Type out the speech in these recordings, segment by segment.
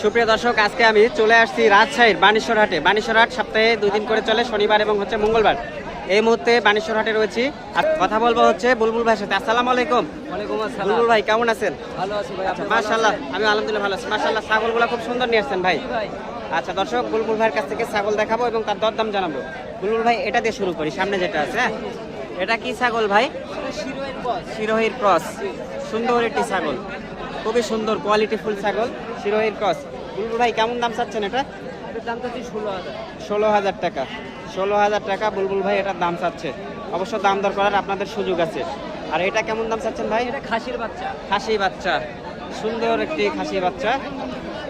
সুপ্রিয় দর্শক আজকে আমি চলে আসছি রাজশাহীর বানেশ্বর হাটে। বানেশ্বর হাট সপ্তাহে দুই দিন করে চলে শনিবার এবং হচ্ছে মঙ্গলবার। এই মুহূর্তে বানেশ্বর হাটে রয়েছি। আর কথা বলব হচ্ছে বুলবুল ভাইয়ের সাথে। আসসালামু আলাইকুম। ওয়ালাইকুম আসসালাম। বুলবুল ভাই কেমন আছেন? ভালো আছি ভাই আমি আলহামদুলিল্লাহ ভালো আছি। মাশাল্লাহ ছাগলগুলো খুব সুন্দর নিয়ে আসছেন ভাই। আচ্ছা দর্শক বুলবুল ভাইয়ের কাছ থেকে ছাগল দেখাবো এবং তার দরদাম জানাব। বুলবুল ভাই এটা দিয়ে শুরু করি সামনে যেটা আছে হ্যাঁ? এটা কি ছাগল ভাই? শিরোহির ক্রস। সুন্দর একটি ছাগল। খুবই সুন্দর কোয়ালিটি ফুল ছাগল শিরোহির ক্রস বুলবুল ভাই কেমন দাম চাচ্ছেন এটা? দাম তো ষোলো হাজার। ষোলো হাজার টাকা। ষোলো হাজার টাকা বুলবুল ভাই এটার দাম চাচ্ছে। অবশ্য দাম দর করার আপনাদের সুযোগ আছে। আর এটা কেমন দাম চাচ্ছেন ভাই? এটা খাসির বাচ্চা। খাসি বাচ্চা। সুন্দর একটি খাসি বাচ্চা।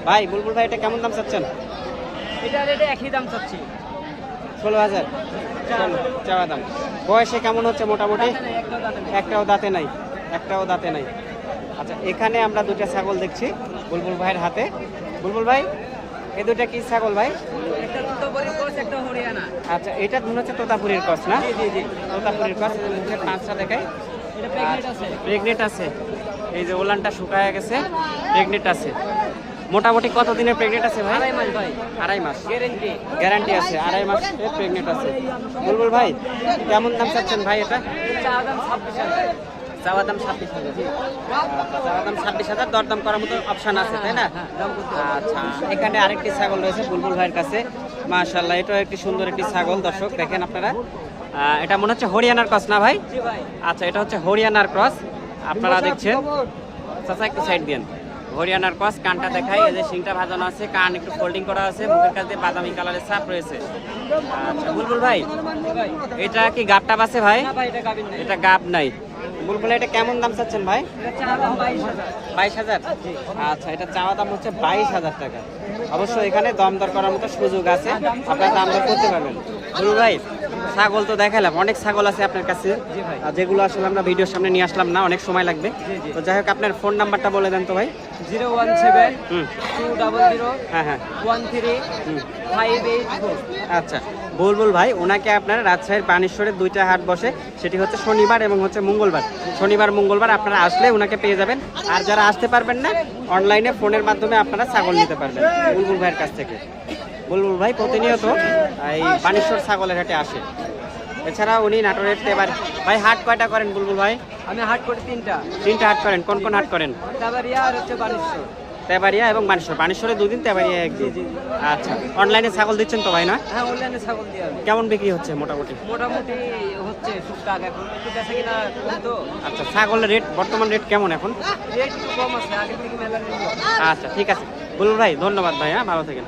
ভাই বুলবুল ভাই এটা কেমন দাম চাচ্ছেন? এটার এটা একই দাম চাচ্ছি। ষোলো হাজার। চাওয়া দাম। বয়সে কেমন হচ্ছে মোটামুটি। একটাও দাঁতে নাই। একটাও দাঁতে নাই। আচ্ছা এখানে আমরা দুটা ছাগল দেখছি বুলবুল ভাইয়ের হাতে। বুলবুল ভাই এই দুটা কি ছাগল ভাই? আচ্ছা এটা মনে হচ্ছে তোতাপুরির কস না? তোতাপুরির কস মুখের পাঁচটা দেখাই। এটা প্রেগনেন্ট আছে। এই যে ওলানটা শুকায় গেছে প্রেগনেন্ট আছে। মোটামুটি কত দিনের প্রেগনেন্ট আছে ভাই? আড়াই মাস ভাই। আড়াই মাস। গ্যারেন্টি। গ্যারান্টি আছে আড়াই মাস প্রেগনেন্ট আছে। বুলবুল ভাই কেমন দাম চাচ্ছেন ভাই এটা? দাম ছাব্বিশ হাজার। চাওয়া দাম ছাব্বিশ হাজার। চাওয়া দাম ছাব্বিশ হাজার দরদাম করার মতো অপশন আছে তাই না। আচ্ছা এখানে আরেকটি ছাগল রয়েছে বুলবুল ভাইয়ের কাছে। মাশাল্লাহ এটাও একটি সুন্দর একটি ছাগল দর্শক দেখেন আপনারা। এটা মনে হচ্ছে হরিয়ানার ক্রস না ভাই? আচ্ছা এটা হচ্ছে হরিয়ানার ক্রস আপনারা দেখছেন। চাচা একটু সাইড দিন হরিয়ানার ক্রস কানটা দেখাই এই যে শিংটা ভাজানো আছে কান একটু ফোল্ডিং করা আছে মুখের কাছে বাদামি কালারের ছাপ রয়েছে। আচ্ছা বুলবুল ভাই এটা কি গাবটা বাসে ভাই? এটা গাব নাই। বুলবুল এটা কেমন দাম চাচ্ছেন ভাই? বাইশ হাজার। আচ্ছা এটা চাওয়া দাম হচ্ছে বাইশ হাজার টাকা। অবশ্যই এখানে দম দর করার মতো সুযোগ আছে। আপনারা দাম দর করতে পারবেন। ভাই ছাগল তো দেখালাম অনেক ছাগল আছে আপনার কাছে। যেগুলো আসলে আমরা ভিডিওর সামনে নিয়ে আসলাম না অনেক সময় লাগবে। তো যাই হোক আপনার ফোন নাম্বারটা বলে দেন তো ভাই। Zero one seven two double zero হ্যাঁ হ্যাঁ। One three five eight four. আচ্ছা বুলবুল ভাই ওনাকে আপনার রাজশাহীর বানেশ্বরের দুইটা হাট বসে সেটি হচ্ছে শনিবার এবং হচ্ছে মঙ্গলবার। শনিবার মঙ্গলবার আপনারা আসলে ওনাকে পেয়ে যাবেন। আর যারা আসতে পারবেন না অনলাইনে ফোনের মাধ্যমে আপনারা ছাগল নিতে পারবেন বুলবুল ভাইয়ের কাছ থেকে। বুলবুল ভাই প্রতিনিয়ত এই বানেশ্বর ছাগলের হাটে আসে। এছাড়া উনি নাটোরের তেবার ভাই হাট কয়টা করেন বুলবুল ভাই? আমি হাট করি তিনটা। তিনটা হাট করেন। কোন কোন হাট করেন? তাবারিয়া আর হচ্ছে বানেশ্বর। তেবারিয়া এবং বানেশ্বর। বানেশ্বরে দুদিন তেবারিয়া একদিন। আচ্ছা অনলাইনে ছাগল দিচ্ছেন তো ভাই না হ্যাঁ অনলাইনে ছাগল দিয়ে কেমন বিক্রি হচ্ছে মোটামুটি? মোটামুটি হচ্ছে টুকটাক এখন একটু বেচা কিনা তো। আচ্ছা ছাগলের রেট বর্তমান রেট কেমন এখন? রেট একটু কম আছে আগের থেকে মেলা আচ্ছা ঠিক আছে। বুলবুল ভাই ধন্যবাদ ভাই হ্যাঁ ভালো থাকেন।